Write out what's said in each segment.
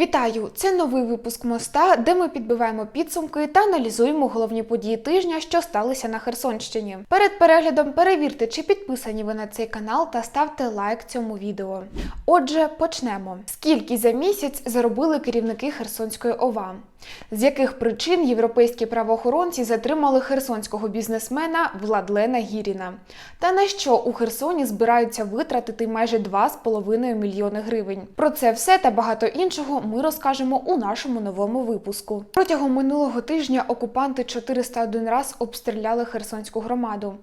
Вітаю! Це новий випуск моста, де ми підбиваємо підсумки та аналізуємо головні події тижня, що сталися на Херсонщині. Перед переглядом перевірте, чи підписані ви на цей канал та ставте лайк цьому відео. Отже, почнемо. Скільки за місяць заробили керівники Херсонської ОВА? З яких причин європейські правоохоронці затримали херсонського бізнесмена Владлена Гіріна? Та на що у Херсоні збираються витратити майже 2,5 мільйони гривень? Про це все та багато іншого ми розкажемо у нашому новому випуску. Протягом минулого тижня окупанти 401 раз обстріляли Херсонську громаду,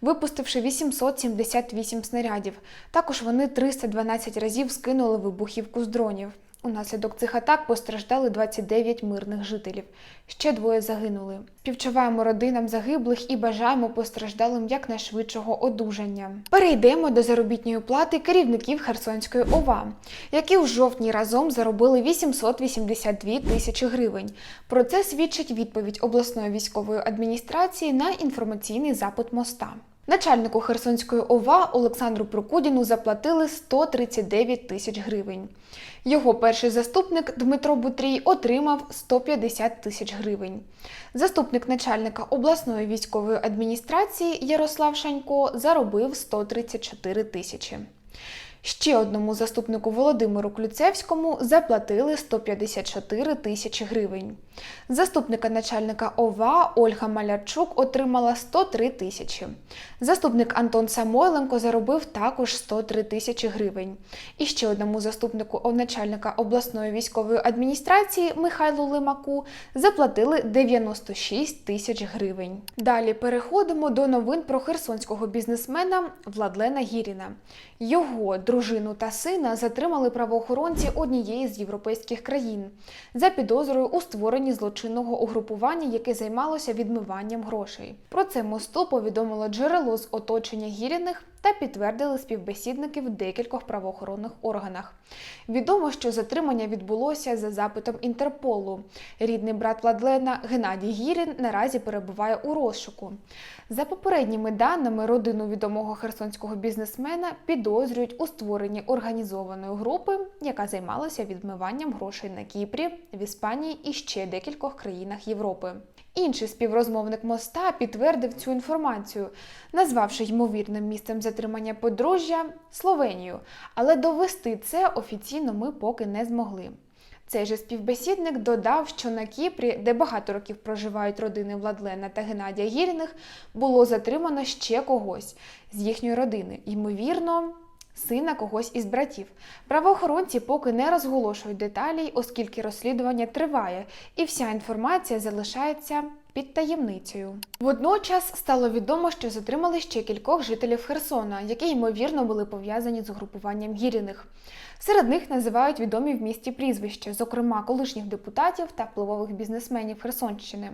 випустивши 878 снарядів. Також вони 312 разів скинули вибухівку з дронів. Унаслідок цих атак постраждали 29 мирних жителів. Ще двоє загинули. Співчуваємо родинам загиблих і бажаємо постраждалим якнайшвидшого одужання. Перейдемо до заробітної плати керівників Херсонської ОВА, які у жовтні разом заробили 882 тисячі гривень. Про це свідчить відповідь обласної військової адміністрації на інформаційний запит моста. Начальнику Херсонської ОВА Олександру Прокудіну заплатили 139 тисяч гривень. Його перший заступник Дмитро Бутрій отримав 150 тисяч гривень. Заступник начальника обласної військової адміністрації Ярослав Шанько заробив 134 тисячі. Ще одному заступнику Володимиру Клюцевському заплатили 154 тисячі гривень. Заступника начальника ОВА Ольга Малярчук отримала 103 тисячі. Заступник Антон Самойленко заробив також 103 тисячі гривень. І ще одному заступнику начальника обласної військової адміністрації Михайлу Лимаку заплатили 96 тисяч гривень. Далі переходимо до новин про херсонського бізнесмена Владлена Гіріна. Його дружину та сина затримали правоохоронці однієї з європейських країн за підозрою у створенні злочинного угрупування, яке займалося відмиванням грошей. Про це мосту повідомило джерело з оточення Гіріних та підтвердили співбесідники в декількох правоохоронних органах. Відомо, що затримання відбулося за запитом Інтерполу. Рідний брат Владлена Геннадій Гірін наразі перебуває у розшуку. За попередніми даними, родину відомого херсонського бізнесмена підозрюють у створенні організованої групи, яка займалася відмиванням грошей на Кіпрі, в Іспанії і ще декількох країнах Європи. Інший співрозмовник моста підтвердив цю інформацію, назвавши ймовірним місцем затримання подружжя Словенію, але довести це офіційно ми поки не змогли. Цей же співбесідник додав, що на Кіпрі, де багато років проживають родини Владлена та Геннадія Гіріних, було затримано ще когось з їхньої родини, ймовірно, сина когось із братів. Правоохоронці поки не розголошують деталей, оскільки розслідування триває, і вся інформація залишається під таємницею. Водночас стало відомо, що затримали ще кількох жителів Херсона, які ймовірно були пов'язані з угрупуванням гіріних. Серед них називають відомі в місті прізвища, зокрема колишніх депутатів та впливових бізнесменів Херсонщини.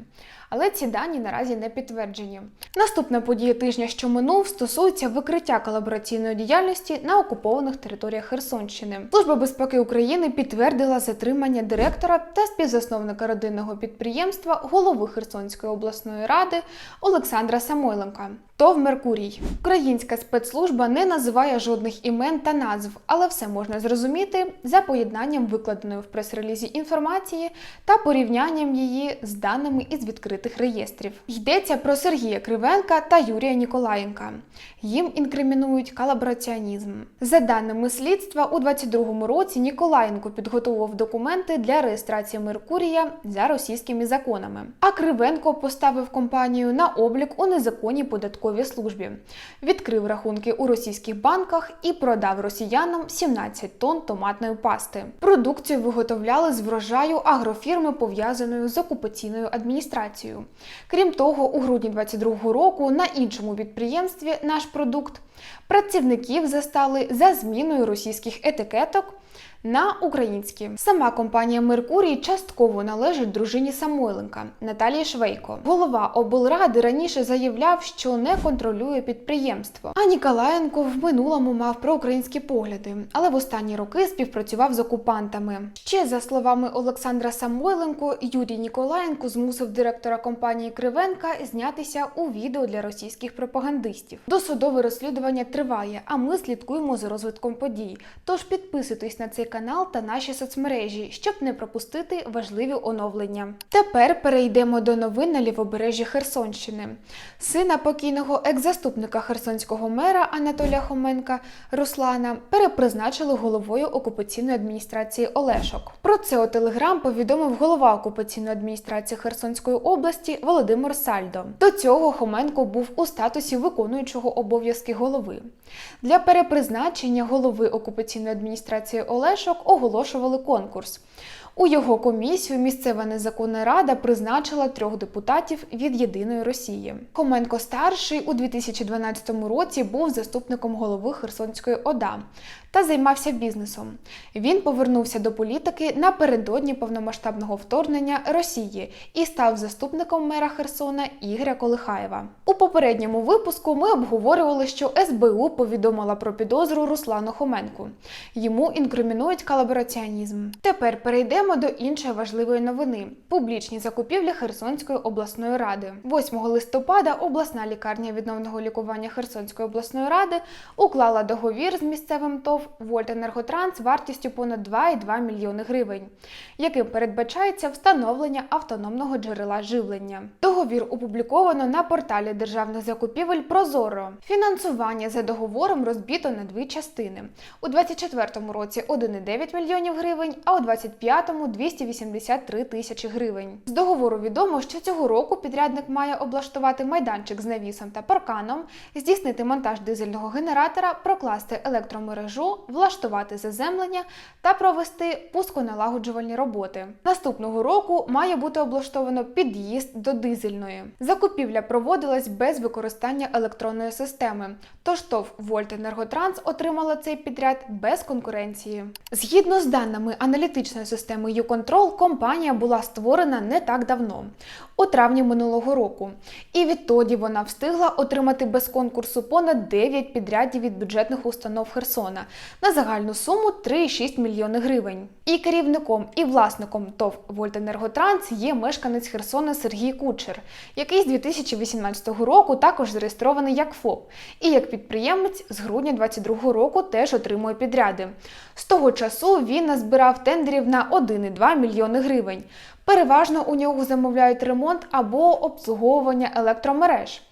Але ці дані наразі не підтверджені. Наступна подія тижня, що минув, стосується викриття колабораційної діяльності на окупованих територіях Херсонщини. Служба безпеки України підтвердила затримання директора та співзасновника родинного підприємства, голови Херсонської обласної ради Олександра Самойленка. ТОВ Меркурій. Українська спецслужба не називає жодних імен та назв, але все можна зрозуміти за поєднанням викладеної в прес-релізі інформації та порівнянням її з даними із відкритих реєстрів. Йдеться про Сергія Кривенка та Юрія Ніколаєнка. Їм інкримінують колабораціонізм. За даними слідства, у 22-му році Ніколаєнко підготував документи для реєстрації Меркурія за російськими законами. А Кривенко поставив компанію на облік у незаконній податковій службі, відкрив рахунки у російських банках і продав росіянам 17 тонн томатної пасти. Продукцію виготовляли з врожаю агрофірми, пов'язаної з окупаційною адміністрацією. Крім того, у грудні 22-го року на іншому підприємстві наш продукт працівників застали за зміною російських етикеток на українські. Сама компанія Меркурій частково належить дружині Самойленка Наталії Швейко. Голова облради раніше заявляв, що не контролює підприємство. А Ніколаєнко в минулому мав проукраїнські погляди, але в останні роки співпрацював з окупантами. Ще за словами Олександра Самойленко, Юрій Ніколаєнко змусив директора компанії Кривенка знятися у відео для російських пропагандистів. Досудове розслідування триває, а ми слідкуємо за розвитком подій. Тож підписуйтесь на цей канал та наші соцмережі, щоб не пропустити важливі оновлення. Тепер перейдемо до новин на лівобережжі Херсонщини. Сина покійного екс-заступника херсонського мера Анатолія Хоменка Руслана перепризначили головою окупаційної адміністрації Олешок. Про це у Телеграм повідомив голова окупаційної адміністрації Херсонської області Володимир Сальдо. До цього Хоменко був у статусі виконуючого обов'язки голови. Для перепризначення голови окупаційної адміністрації Олешок оголошували конкурс. У його комісію місцева незаконна рада призначила трьох депутатів від єдиної Росії. Хоменко старший у 2012 році був заступником голови Херсонської ОДА та займався бізнесом. Він повернувся до політики напередодні повномасштабного вторгнення Росії і став заступником мера Херсона Ігоря Колихаєва. У попередньому випуску ми обговорювали, що СБУ повідомила про підозру Руслану Хоменку. Йому інкримінують колабораціонізм. Тепер перейдемо до іншої важливої новини: публічні закупівлі Херсонської обласної ради. 8 листопада обласна лікарня відновного лікування Херсонської обласної ради уклала договір з місцевим ТОВ Вольтенерготранс вартістю понад 2,2 мільйони гривень, яким передбачається встановлення автономного джерела живлення. Договір опубліковано на порталі державних закупівель Прозоро. Фінансування за договором розбито на дві частини. У 2024 році 1,9 мільйонів гривень, а у 2025 – 283 тисячі гривень. З договору відомо, що цього року підрядник має облаштувати майданчик з навісом та парканом, здійснити монтаж дизельного генератора, прокласти електромережу, влаштувати заземлення та провести пусконалагоджувальні роботи. Наступного року має бути облаштовано під'їзд до дизельної. Закупівля проводилась без використання електронної системи. Тож ТОВ Вольтенерготранс отримала цей підряд без конкуренції. Згідно з даними аналітичної системи YouControl, компанія була створена не так давно, у травні минулого року. І відтоді вона встигла отримати без конкурсу понад 9 підрядів від бюджетних установ Херсона на загальну суму 3,6 мільйони гривень. І керівником і власником ТОВ Вольтенерготранс є мешканець Херсона Сергій Кучер, який з 2018 року також зареєстрований як ФОП, і як підприємець з грудня 2022 року теж отримує підряди. З того часу він назбирав тендерів на 1,2 мільйони гривень. Переважно у нього замовляють ремонт або обслуговування електромереж.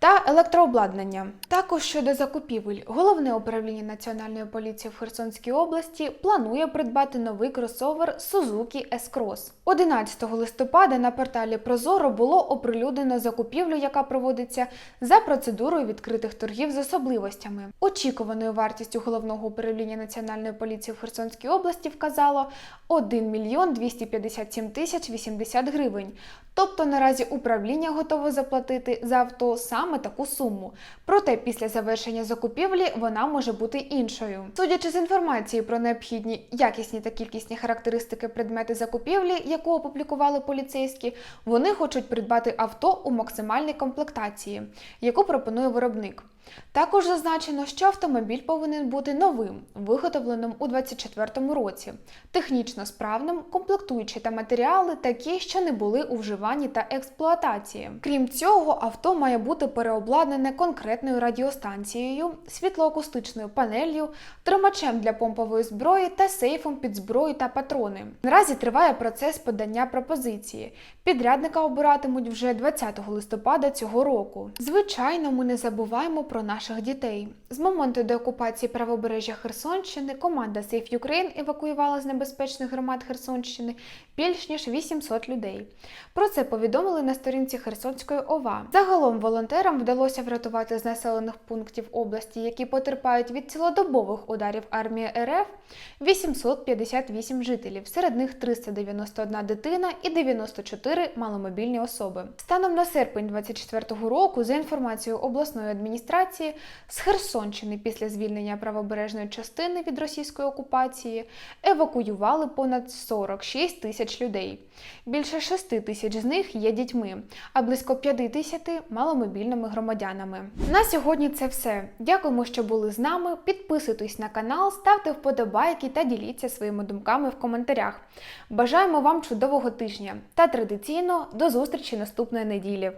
Та електрообладнання. Також щодо закупівель, головне управління Національної поліції в Херсонській області планує придбати новий кросовер Suzuki S-Cross. 11 листопада на порталі Прозоро було оприлюднено закупівлю, яка проводиться за процедурою відкритих торгів з особливостями. Очікуваною вартістю головного управління Національної поліції в Херсонській області вказало 1 мільйон 257 тисяч 80 гривень. Тобто наразі управління готове заплатити за авто саме таку суму. Проте після завершення закупівлі вона може бути іншою. Судячи з інформації про необхідні якісні та кількісні характеристики предмети закупівлі, яку опублікували поліцейські, вони хочуть придбати авто у максимальній комплектації, яку пропонує виробник. Також зазначено, що автомобіль повинен бути новим, виготовленим у 2024 році, технічно справним, комплектуючі та матеріали такі, що не були у вживанні та експлуатації. Крім цього, авто має бути переобладнане конкретною радіостанцією, світлоакустичною панелью, тримачем для помпової зброї та сейфом під зброю та патрони. Наразі триває процес подання пропозиції. Підрядника обиратимуть вже 20 листопада цього року. Звичайно, ми не забуваємо про наших дітей. З моменту деокупації правобережжя Херсонщини команда Safe Ukraine евакуювала з небезпечних громад Херсонщини більш ніж 800 людей. Про це повідомили на сторінці Херсонської ОВА. Загалом волонтерам вдалося врятувати з населених пунктів області, які потерпають від цілодобових ударів армії РФ, 858 жителів. Серед них 391 дитина і 94 маломобільні особи. Станом на серпень 2024 року, за інформацією обласної адміністрації, з Херсонщини після звільнення правобережної частини від російської окупації евакуювали понад 46 тисяч людей. Більше 6 тисяч з них є дітьми, а близько 50 маломобільними громадянами. На сьогодні це все. Дякуємо, що були з нами. Підписуйтесь на канал, ставте вподобайки та діліться своїми думками в коментарях. Бажаємо вам чудового тижня та традиційно до зустрічі наступної неділі.